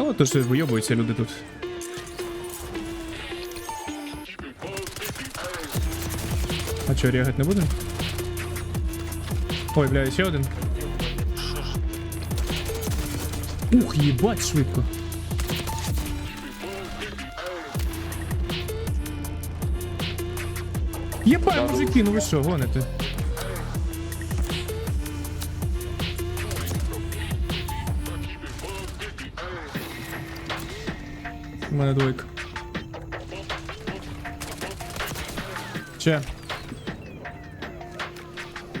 Та от то що вийобуються люди тут. А що, рягать не будемо? Ой, бля, ще один. Ух, їбать швидко. Єбать, мужики, ну ви що, гоните? У мене двойка. Ще,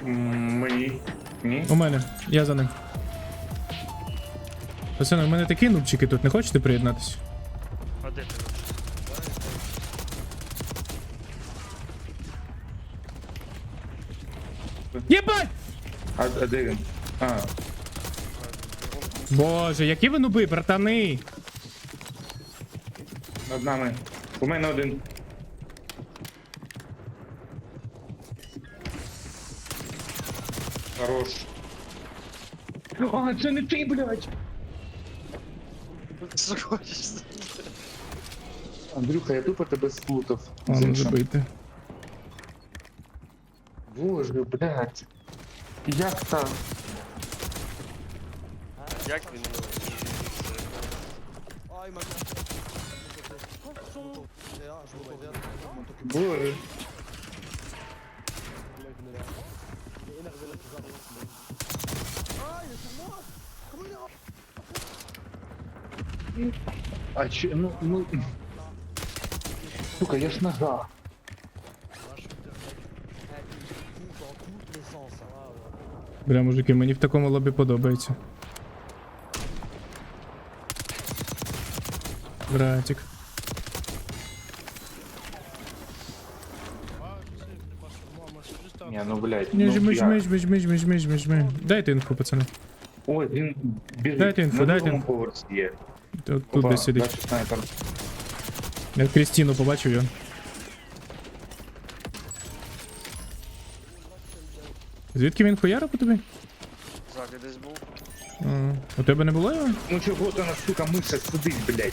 Мені. Ні? у мене, я за ним. Пацани, у мене такі нубчики тут, не хочете приєднатися? А де ти? Єбать! А, а де він? А, Боже, які ви нуби, братани! Над нами. У мене один. Хорош. А, це не ти, блядь! Андрюха, я тупо тебе сплутав. з Ладно, іншим. забийте. Боже, блядь. Як так? Як він ну, Ah, Боже. Ah, А че, ну, ну... Сука, я ж нога. Бля, мужики, мені в такому лобі подобається. Братик. Ну, блядь. Не, ну, жми, як? жми, жми, жми, жми, жми, жми, жми. Дайте інфу, пацани. Ой, він біжить. Дайте інфу, на дайте другому інфу. поверсі є. Тут, тут Опа, десь сидить. бачиш, снайпер. Я Крістіну побачив його. Звідки він хуяра по тобі? ззаді десь був. А, у тебе не було його? Ну чого ти на сука миша сидить, блядь?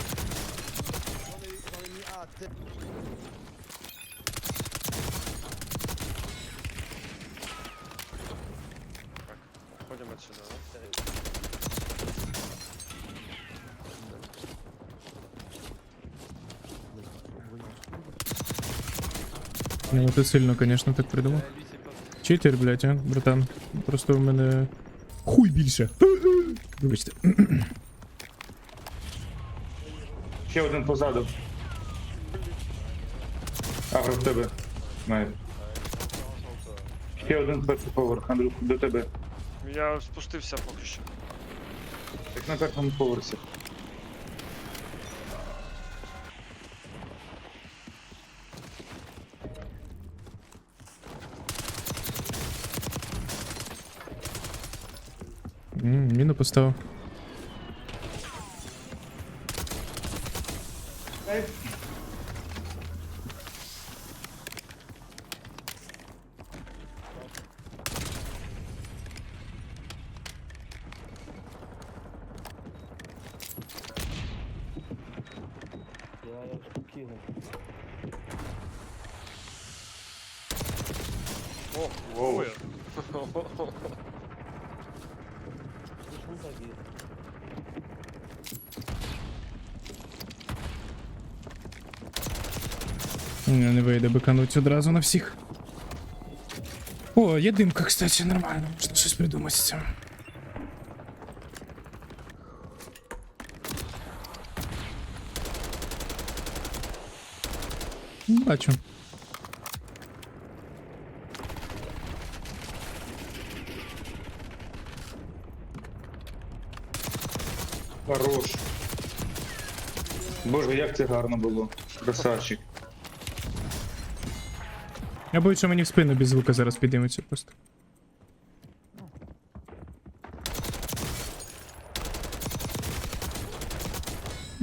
Ну, ти сильно, звісно, так придумав. Читер, блядь, а, братан. Просто у мене. Хуй більше. Вибачте. Ще один позаду. Агро в тебе. Знаю. Ще один перший поверх, Андрюх, до тебе. Я спустився поки що. Так на першому поверсі. М, Міну поставив. О, Воу. ой. Не, не вийде бикануть одразу на всіх. О, є димка, кстати, нормально. Можна щось придумати з цим. Бачу. Хорош. Боже, як це гарно було. Красавчик. Я боюсь, що мені в спину без звука зараз підійметься просто.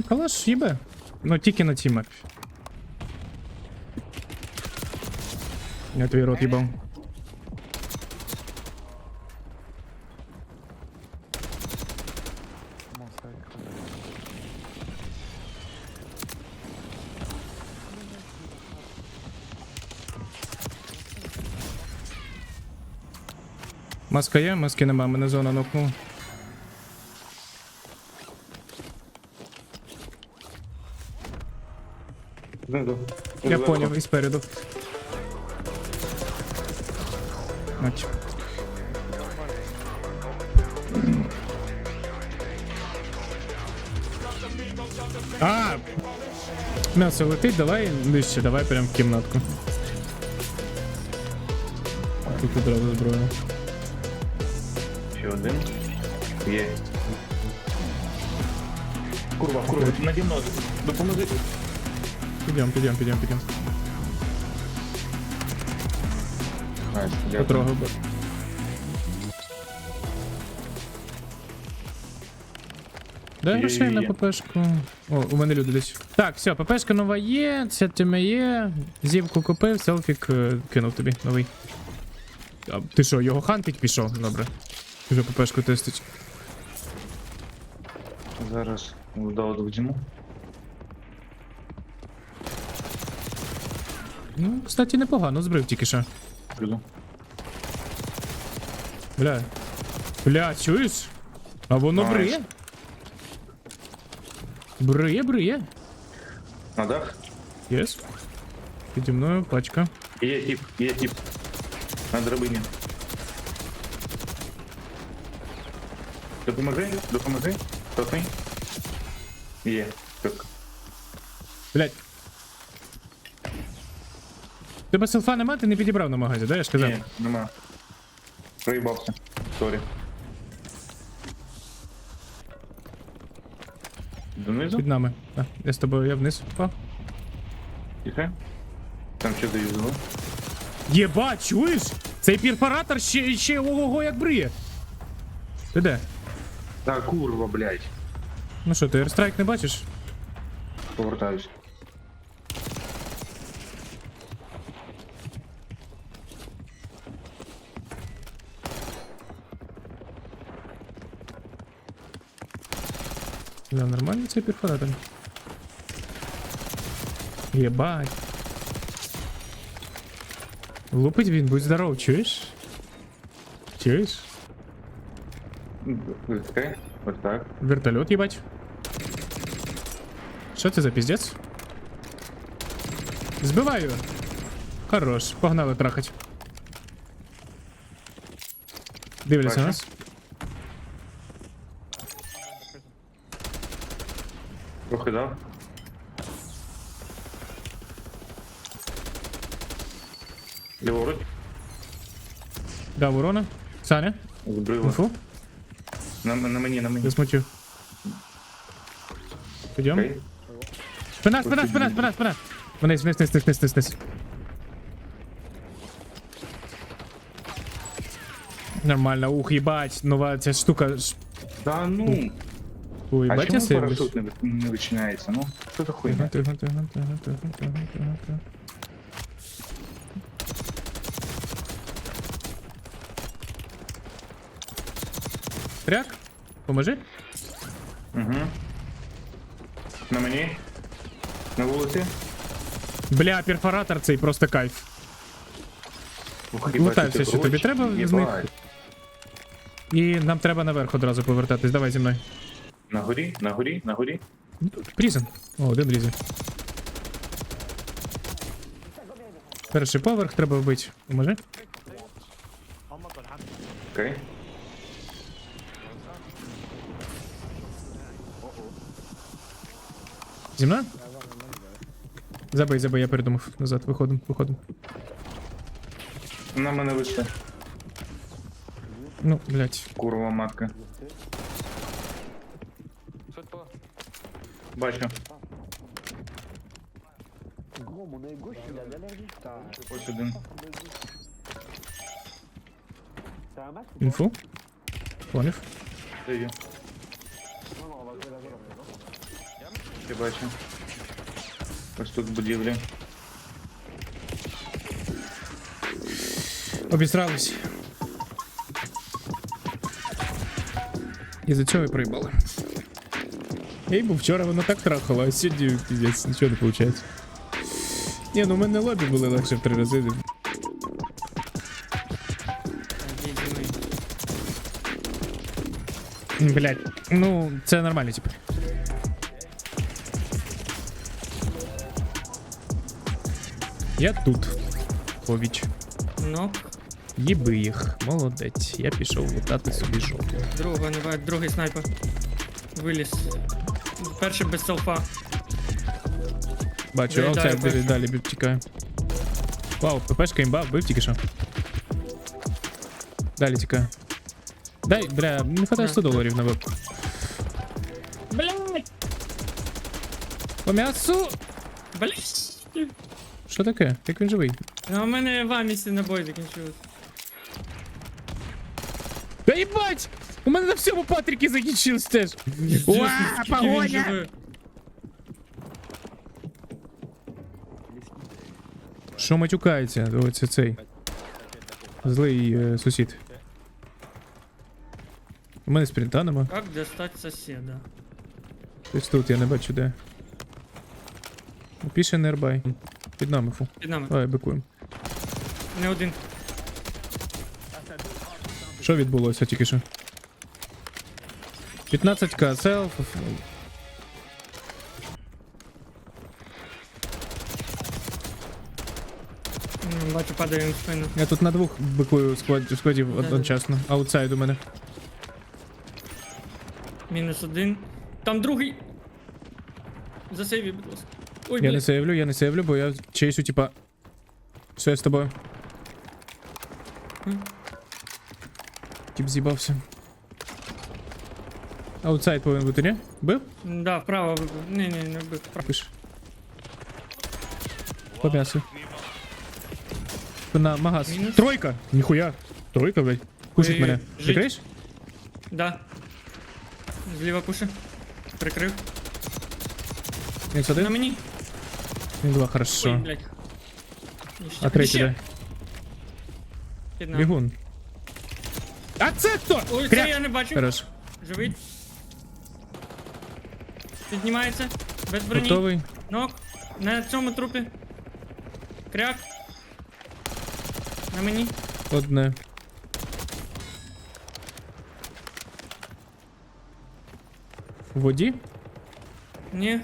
Калаш їбе. Ну тільки на цій мапі. Я твій рот їбав. Чайка. Маска є, маски нема, мене зона нокнула. Я понял і спереду. Наче. А! М'ясо летить, давай нижче, давай прям в кімнатку. Тут одразу зброя. Ще один. Є. Курва, курва, наді мною. Допоможи. Підем, підем, підем, підем. Найс, дякую. Потрогав би. Дай грошей на ППшку. О, у мене люди десь. Так, все, ППшка нова є, ця тема є. Зівку купив, селфік е, кинув тобі новий. А, ти що, його хантить пішов? Добре. Вже ППшку тестить. Зараз візьму. Ну, кстати, непогано, збрив тільки що. Прийду. Бля. Бля, чуєш? А воно Найс. Бриє? Бриє. На дах. Єс. Піді мною пачка. Є тип, є тип. На драбині. Допоможи, допоможи. Трохи. Є. Так. Блять. Тебе селфа нема, ти не підібрав на магазі, да? Я ж казав. Ні, нема. Проїбався. Сорі. Донизу? Під нами. А, я з тобою, я вниз впав. Тихо. Там що доїздило? Єба, чуєш? Цей перфоратор ще, ще ого-го як бриє. Ти де? Та курва, блядь. Ну що, ти Airstrike не бачиш? Повертаюсь. Да, нормальний цей перфоратор. Єбать. Лупить він, будь здоров, чуєш? Чуєш? Окей. Ось так. Вертольот, їбать. Що це за піздець? Збиваю. Хорош, погнали трахать. Дивляться Бачу. нас. Трохи дав. Ліворуч. Дав урона. Саня, Збрила. інфу. На, на мені, на мені. Я смочу. Підем. Окей. Спина, спина, спина, спина, спина. Вниз, вниз, вниз, вниз, вниз, вниз, вниз. Нормально, ух, їбать, нова ця штука. ж- Да ну. Ой, А бать, чому парашут не, ви- не вичиняється? Ну, що за хуйня? Тихо, тихо, тихо, тихо, тихо, тихо, тихо, тихо. Тряк, поможи. Угу. На мені. На вулиці. Бля, перфоратор цей просто кайф. Ух, Лутався їбать, ще, тобі прочі. треба з них? Їбать. І нам треба наверх одразу повертатись. Давай зі мною. На горі, на горі, на горі. Ну, тут Прізен. О, один різен. Перший поверх треба вбити. Поможи. Окей. Зі мною? Забий, забий, я передумав. Назад, виходимо, виходимо. На мене вийшли. Ну, блядь. Курва матка. Putain, Ось один. Інфу. Поняв. Даю. Я бачу. Ось тут будівлі. Обісрались. І за цього і проїбали. Ей, бо вчора воно так трахало, а сьогодні піздець, нічого не виходить. Ні, ну в мене лобі були легше в три рази. Блять, ну, це нормально, типу. Я тут. Повіч. Нок. Їби їх. Молодець. Я пішов лутати собі жопу. Другого не бачу, другий снайпер. Виліз. Перший без селфа. Бачу, Виїдаю оце перший. далі бів тікає. Вау, ППшка імба, вбив тільки що. Далі тікає. Дай, бля, не хватає 100 доларів на веб. Блять! По м'ясу! Блять! Що таке? Як він живий? А у мене в амісі набої закінчились. Та їбать! У мене на всьому Патріки закінчилось теж. Уа, погоня! Що матюкається? Оце цей. Злий е, сусід. У мене спринта нема. Як достати сусіда? Десь тут я не бачу де. Піше нербай. Під нами фу. Під нами. Давай, бикуємо. Не один. Що відбулося тільки що? 15к селф. М, Бачу, падає він в спину. Я тут на двох бикую склад, складів одночасно. Аутсайд у мене. Мінус один. Там другий. Засейві, будь ласка. Ой, Я не блядь. сейвлю, я не сейвлю, бо я чейсю, типа. Все, я з тобою. Тип з'їбався. Аутсайд повинен бути, ні? Бив? Да, вправо вибив. Ні, ні, не вбив. Вправо. Пиш. По м'ясу. На магаз. Мінус. Тройка! Ніхуя! Тройка, блядь. Кушать Ой, мене. жить. Прикриєш? Да. Зліва пуша. Прикрив. Мінус На один? мені. Він два, Ой, хорошо. блядь. А третій Ще. де? Під нами. Бігун. А це хто? Ой, це Кряк. я не бачу. Хорош. Живий. Піднімається. Без броні. Готовий. Нок. На цьому трупі. Кряк. На мені. Одне. В воді? Ні.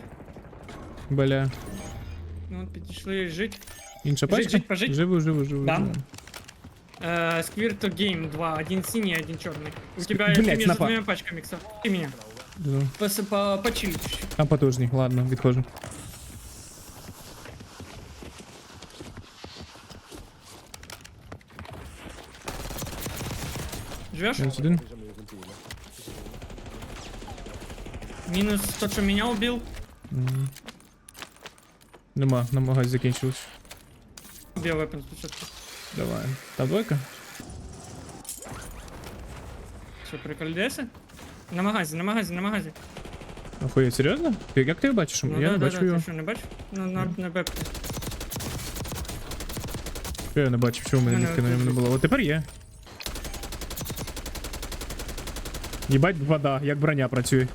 Бля. Ну, от підійшли жить. Інша Жить, пачка? жить, пожить. Живу, живу, живу. Да. живу. Э, Сквирто Гейм 2. Один синий, один черный. У Ск- тебя Блядь, ты между напа- двумя пачками, Ксо. Ты меня. Живу. Пос- по- Почилить еще. Там потужний, ладно, відходжу. Живешь? Мінус один. Минус тот, что меня убил. М. Нема, на магазі закінчилось. Биовепен спочатку. Давай. Там двойка? Що, прикольдеси? На магазі, на магазі, на магазі. Охує, серйозно? Ти- Як ти його бачиш? Ну, я да, не да, бачу да, його. Ти що, не бачиш? Ну, на, на бепці. Я не бачив, чого в мене Ну, нітки ну, на ньому не було. От тепер є. Їбать вода, як броня працює.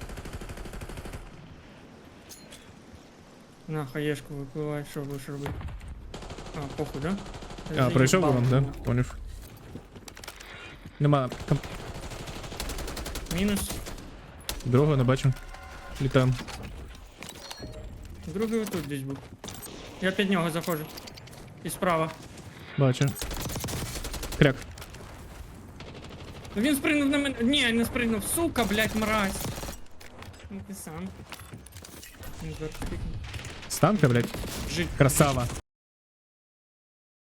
На, хаєшку випливай, що будеш робити? А, похуй, да? А, пройшов Заїбав да? мене. Поняв. Нема. Там Мінус. другого не бачу. Літаємо. Другий отут десь був. Я під нього заходжу. І справа. Бачу. Кряк. Ну, Він спригнув на мене. Ні, не спригнув. Сука, блядь, мразь. Ну ти сам. Він зверху пікнув. Станка, блядь. Жить. Красава.